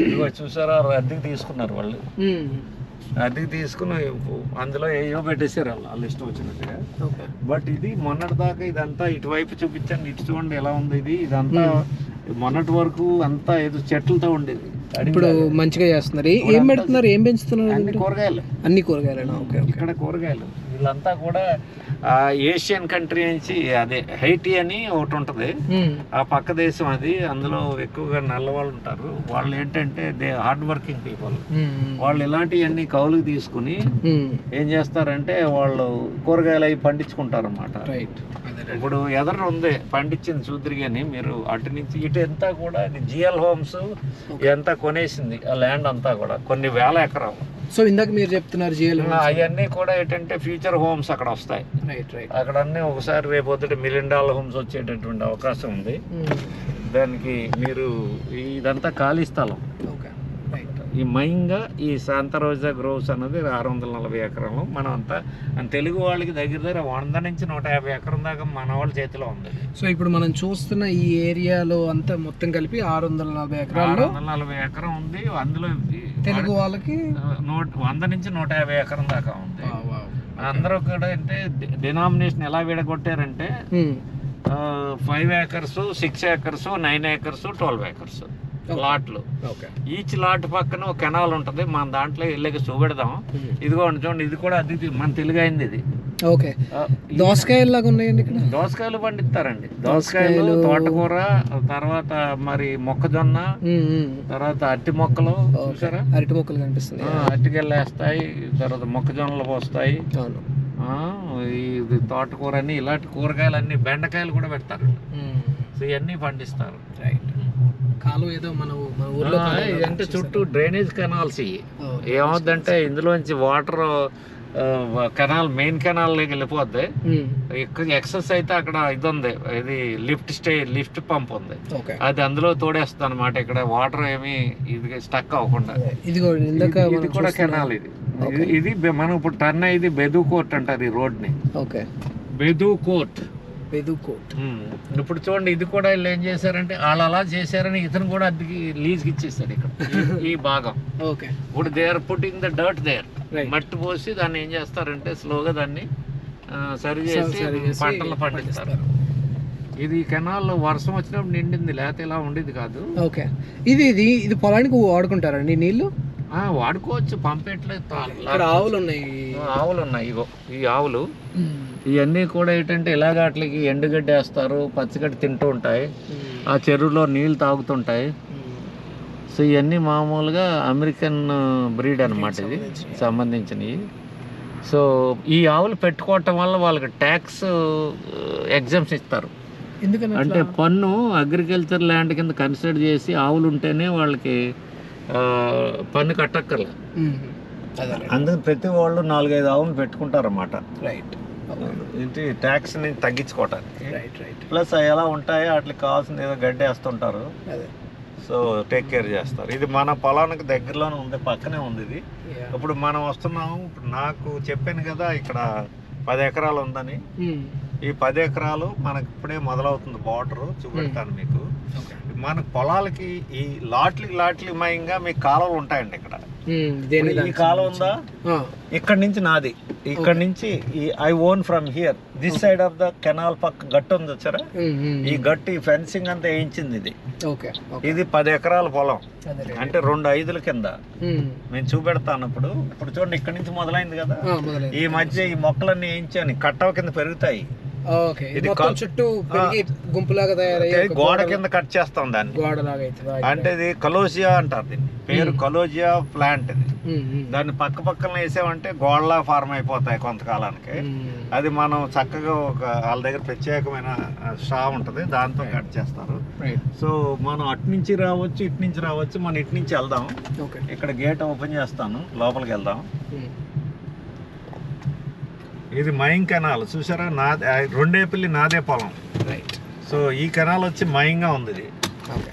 చూసారా అద్దెకి తీసుకున్నారు వాళ్ళు. అద్దెకి తీసుకుని అందులో ఏయో పెట్టేశారు వాళ్ళు వాళ్ళు ఇష్టం వచ్చినట్టుగా. బట్ ఇది మొన్నటి దాకా ఇదంతా ఇటువైపు చూపించండి ఇటు చూడండి ఎలా ఉంది ఇది. ఇదంతా మొన్నటి వరకు అంతా ఏదో చెట్లతో ఉండేది. ఇప్పుడు. మంచిగా చేస్తున్నారు. ఏ- పెడుతున్నారు? ఏం పెంచుతున్నారు? అన్ని కూరగాయలు. అన్ని కూరగాయలు ఇక్కడ కూరగాయలు. వీళ్ళంతా కూడా ఆ ఏషియన్ కంట్రీ నుంచి అదే హైటీ అని ఒకటి ఉంటది. ఆ పక్క దేశం అది అందులో ఎక్కువగా నల్లవాళ్ళు ఉంటారు. వాళ్ళు ఏంటంటే దే హార్డ్ వర్కింగ్ పీపుల్. వాళ్ళు ఇలాంటివన్నీ కౌలుకి తీసుకుని ఏం చేస్తారంటే వాళ్ళు కూరగాయలు అవి పండించుకుంటారు అనమాట ఇప్పుడు ఎదర ఉంది పండించింది చూద్దరు కానీ మీరు అటు నుంచి ఇటు అంతా కూడా జిఎల్ హోమ్స్ ఇదంతా కొనేసింది ఆ ల్యాండ్ అంతా కూడా కొన్ని వేల ఎకరాలు. సో ఇందాక మీరు చెప్తున్నారు జిఎల్ అవన్నీ కూడా ఏంటంటే ఫ్యూచర్ హోమ్స్ అక్కడ వస్తాయి. రైట్ రైట్ అక్కడ అన్నీ ఒకసారి రేపు పొద్దుట మిలియన్ డాలర్ హోమ్స్ వచ్చేటటువంటి అవకాశం ఉంది. దానికి మీరు ఇదంతా ఖాళీ స్థలం. ఓకే ఈ మైన్గా ఈ శాంతరోజా గ్రోవ్స్ అన్నది ఆరు వందల నలభై ఎకరాలు మనం అంతా తెలుగు వాళ్ళకి దగ్గర దగ్గర వంద నుంచి నూట యాభై ఎకరం దాకా మన వాళ్ళ చేతిలో ఉంది సో ఇప్పుడు మనం చూస్తున్న ఈ ఏరియాలో అంతా మొత్తం కలిపి ఆరు వందల నలభై ఆరు ఎకరాల్లో వందల నలభై ఎకరం ఉంది. అందులో తెలుగు వాళ్ళకి నూట వంద నుంచి నూట యాభై ఎకరం దాకా ఉంది. అందరూ కూడా అంటే డినామినేషన్ ఎలా విడగొట్టారంటే five acres six acres nine acres twelve acres లాట్లు. Okay each lot పక్కన ఒక కెనాల్ ఉంటుంది మన దాంట్లో వెళ్ళక చూపెడదాం ఉమ్, ఇదిగోండి చూడండి ఇది కూడా అది మన తెలుగు అయింది ఇది. ఓకే దోసకాయలు లాగా ఉన్నాయండి ఇక్కడ? దోసకాయలు పండిస్తారండి. దోసకాయలు. తోటకూర తర్వాత మరి మొక్కజొన్న ఉమ్, ఉమ్. తర్వాత అట్టి మొక్కలు. చూసారా? అరటి మొక్కలు కనిపిస్తుంది ఆ, అట్టికెళ్ళి వేస్తాయి తర్వాత మొక్కజొన్నలు పోస్తాయి. ఇది తోటకూర అని ఇలాంటి కూరగాయలు అన్ని బెండకాయలు కూడా పెడతారు. సో ఇవన్నీ పండిస్తారు. రైట్ కాలువ ఏదో మన ఊర్లో ఇదంటే చుట్టూ డ్రైనేజ్ కెనాల్స్ ఇవి. ఏమవుద్దంటే ఇందులోంచి వాటర్ కెనాల్ మెయిన్ కెనాల్ వెళ్ళిపోద్ది. ఉమ్, ఇక్కడ ఎక్సెస్ అయితే అక్కడ ఇది ఉంది ఇది లిఫ్ట్ స్టే లిఫ్ట్ పంప్ ఉంది. ఓకే. అది అందులో తోడేస్తుంది అనమాట ఇక్కడ వాటర్ ఏమి ఇది స్టక్ అవ్వకుండా. ఇది- కూడా కెనాల్ ఇది. ఇది- మనం ఇప్పుడు టర్న్ అయ్యింది బెదు కోర్ట్ అంటారు ఈ రోడ్ని ఓకే. బెదు కోర్ట్. పెదు కోట్ ఇప్పుడు చూడండి ఇది కూడా వీళ్ళు ఏం చేశారంటే వాళ్ళు అలా చేశారని ఇతను కూడా అద్దెకి లీజ్కి ఇచ్చేసాడు ఇక్కడ ఈ- భాగం. ఓకే. ఇప్పుడు they are putting the dirt there. మట్టి పోసి దాన్ని ఏం చేస్తారంటే స్లోగా దాన్ని సరి చేసి పంటలు పండిస్తారు. ఇది కెనాల్ వర్షం వచ్చినప్పుడు నిండింది లేకపోతే ఇలా ఉండేది కాదు. ఓకే. ఇది ఇది ఇది పొలానికి వాడుకుంటారండి నీళ్ళు? ఆ, వాడుకోవచ్చు పంపేట్లేదు ఆవులు ఉన్నాయి. ఆవులు ఉన్నాయి ఇగో ఈ ఆవులు. ఇవన్నీ కూడా ఏంటంటే ఇలాగ వాటికి ఎండుగడ్డి వేస్తారు పచ్చిగడ్డి తింటూ ఉంటాయి. ఆ చెరువులో నీళ్ళు తాగుతుంటాయి. సో ఇవన్నీ మామూలుగా అమెరికన్ బ్రీడ్ అన్నమాట ఇది సంబంధించినవి సో ఈ ఆవులు పెట్టుకోవటం వల్ల వాళ్ళకి ట్యాక్స్ ఎగ్జామ్స్ ఇస్తారు. ఎందుకని అంటే పన్ను అగ్రికల్చర్ ల్యాండ్ కింద కన్సిడర్ చేసి ఆవులు ఉంటేనే వాళ్ళకి పన్ను కట్టక్కర్లే. అదే. అందుకని ప్రతి వాళ్ళు నాలుగైదు ఆవులు పెట్టుకుంటారన్నమాట. రైట్. ఇంటి ట్యాక్స్ని తగ్గించుకోవటానికి. రైట్ రైట్ ప్లస్ అవి ఎలా ఉంటాయో వాటికి కావాల్సిన ఏదో గడ్డి వేస్తుంటారు. సో టేక్ కేర్ చేస్తారు. ఇది మన పొలానికి దగ్గరలోనే ఉంది పక్కనే ఉంది ఇది. ఇప్పుడు మనం వస్తున్నాము ఇప్పుడు నాకు చెప్పాను కదా ఇక్కడ పది ఎకరాలు ఉందని. Hmm. ఈ పది ఎకరాలు మనకి ఇప్పుడే మొదలవుతుంది బార్డర్ చూపెడతాను మీకు. Okay. మన పొలాలకి ఈ లాట్లకి లాట్లకి మయంగా మీకు కాలువలు ఉంటాయండి ఇక్కడ. Hmm. ఈ కాలువ ఉందా? ఇక్కడ నుంచి నాది. ఇక్కడ నుంచి ఈ I own from here this side of the canal పక్క గట్టు ఉంది వచ్చారా hmm, hmm. ఈ గట్టు ఈ ఫెన్సింగ్ అంతా వేయించింది ఇది. ఇది పది ఎకరాల పొలం. అంటే రెండు ఐదుల కింద. Hmm. నేను చూపెడతాను ఇప్పుడు ఇప్పుడు చూడండి ఇక్కడ నుంచి మొదలైంది కదా. ఈ మధ్య ఈ మొక్కలన్నీ వేయించాను. కట్టవ కింద పెరుగుతాయి. ఇది చుట్టూ గుంపులాగా తయారయ్యి గోడ కింద కట్ చేస్తాం దాన్ని. గోడలాగా అంటే ఇది కలోజియా అంటారు దీన్ని. పేరు కలోజియా ప్లాంట్ ఇది. దాన్ని పక్క పక్కన వేసామంటే గోడలా ఫార్మ్ అయిపోతాయి కొంతకాలానికి. అది మనం చక్కగా ఒక వాళ్ళ దగ్గర ప్రత్యేకమైన షా ఉంటుంది. దాంతో కట్ చేస్తారు. సో మనం అటు నుంచి రావచ్చు ఇటు నుంచి రావచ్చు మనం ఇటు నుంచి వెళ్దాం. ఇక్కడ గేట్ ఓపెన్ చేస్తాను. లోపలికి వెళ్దాం. ఇది మైన్ కెనాల్. చూసారా నాదే ఆ రెండే పిల్లి నాదే పొలం. రైట్ సో ఈ కెనాల్ వచ్చి మైన్గా ఉంది ఇది. Okay